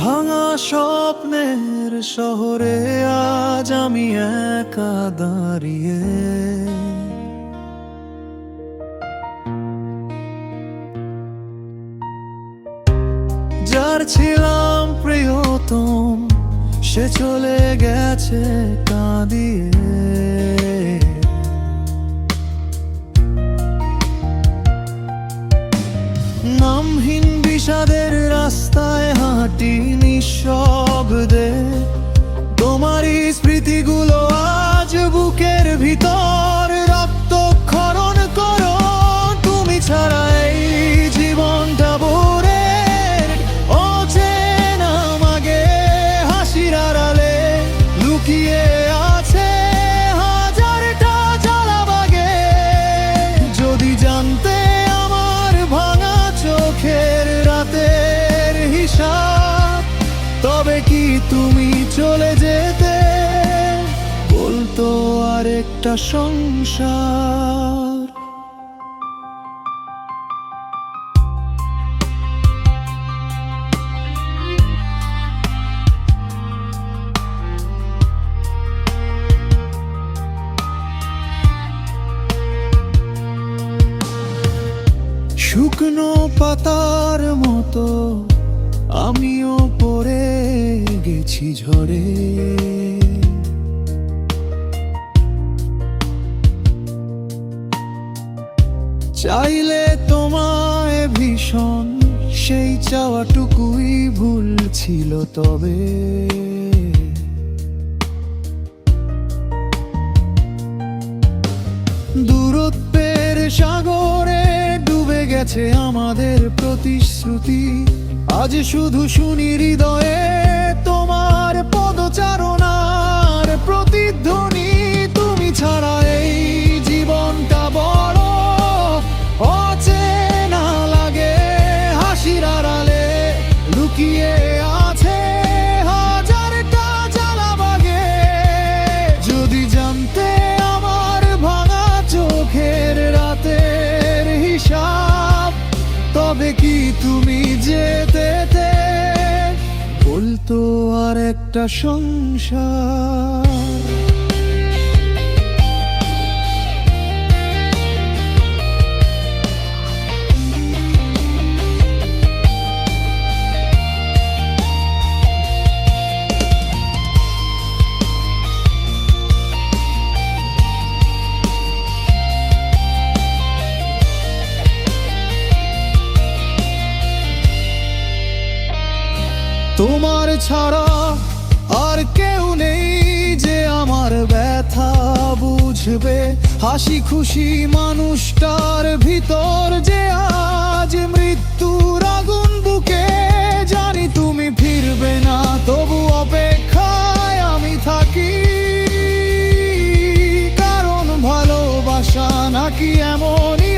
ভাঙা স্বপ্নের শহরে আজ আমি একা দাঁড়িয়ে। যার ছিলাম প্রিয়তম, সে চলে গেছে কাঁদিয়ে। নামহীন বিষাদের রাস্তায় হাঁটি নিঃশব্দে। তোমারই স্মৃতিগুলো আজ বুকের ভিতর। তুমি চলে যেতে বলতো আরেকটা সংসার। শুকনো পাতার মতো আমিও চাইলে তোমায় ভীষণ, সেই চাওয়াটুকুই ভুল ছিল তবে। দূরত্বের সাগরে ডুবে গেছে আমাদের প্রতিশ্রুতি। আজ শুধু শুনি হৃদয়ে তোমার পদচারণার কি তুমি যেতে বলতো আর একটা সংসার। তোমার ছাড়া আর কেউ নেই যে আমার ব্যথা বুঝবে। হাসি খুশি মানুষটার ভিতর যে আজ মৃত্যুর আগুন বুকে, জানি তুমি ফিরবে না, তবু অপেক্ষায় আমি থাকি। কারণ ভালোবাসা নাকি এমনই